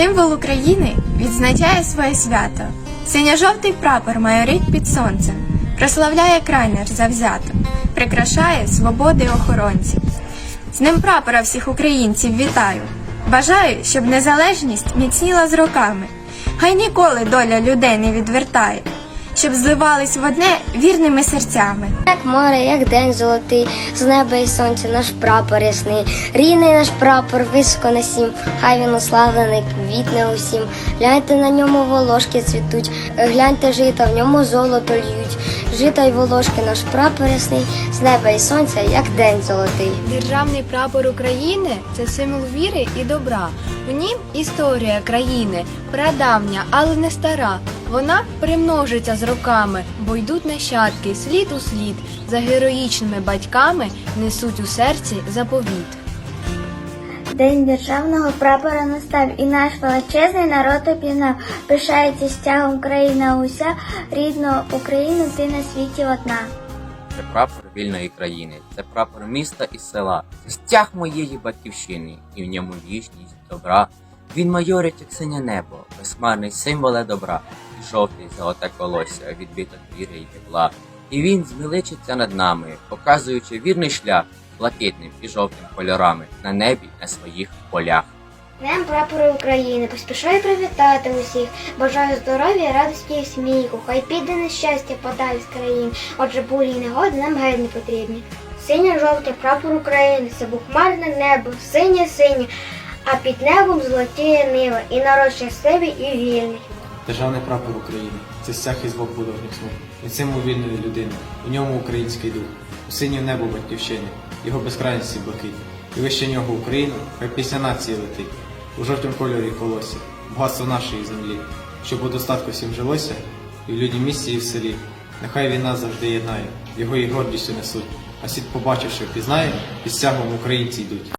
Символ України відзначає своє свято. Синьо-жовтий прапор майорить під сонцем, прославляє крайнер завзято, прикрашає свободи охоронців. З ним прапора всіх українців вітаю. Бажаю, щоб незалежність міцніла з роками. Хай ніколи доля людей не відвертає, щоб зливались в одне вірними серцями. Як море, як день золотий, з неба і сонця наш прапор ясний. Рідний наш прапор високо на сім, хай він уславлений, квітне усім. Гляньте на ньому волошки цвітуть, гляньте жита, в ньому золото льють. Жита й волошки наш прапор ясний, з неба і сонця, як день золотий. Державний прапор України це символ віри і добра. В нім історія країни прадавня, але не стара. Вона примножиться з роками, бо йдуть нащадки слід у слід. За героїчними батьками несуть у серці заповіт. День державного прапора настав, і наш величезний народ об'єднав. Пишається стягом країна уся, рідну Україну ти на світі одна. Це прапор вільної країни, це прапор міста і села, це стяг моєї батьківщини, і в ньому вічність, добра. Він майорить, як синє небо, безхмарний символе добра, і жовтий золоте колосся, відбиток віри і тепла. І він зміличиться над нами, показуючи вірний шлях блакитним і жовтим кольорами на небі на своїх полях. Днем прапору України поспішаю привітати усіх. Бажаю здоров'я, радості і сміху. Хай піде нещастя подалі з країн. Отже, бурі й негоди нам геть не потрібні. Синьо-жовтий прапор України, це бухмарне небо, синє синє, а під небом золотіє нива, і народ щасливий і вільний. Державний прапор України це стяг із двох художніх смуг. Він символ вільної людини. У ньому український дух, у синє небо батьківщини, його безкрайності блакить. І вище нього Україну, хай пісня нації летить. У жовтім кольорі колосся, багатство нашої землі, щоб у достатку всім жилося, і в людній місті, і в селі. Нехай він нас завжди єднає, його і гордістю несуть. А світ, побачивши, впізнає, під стягом українці йдуть.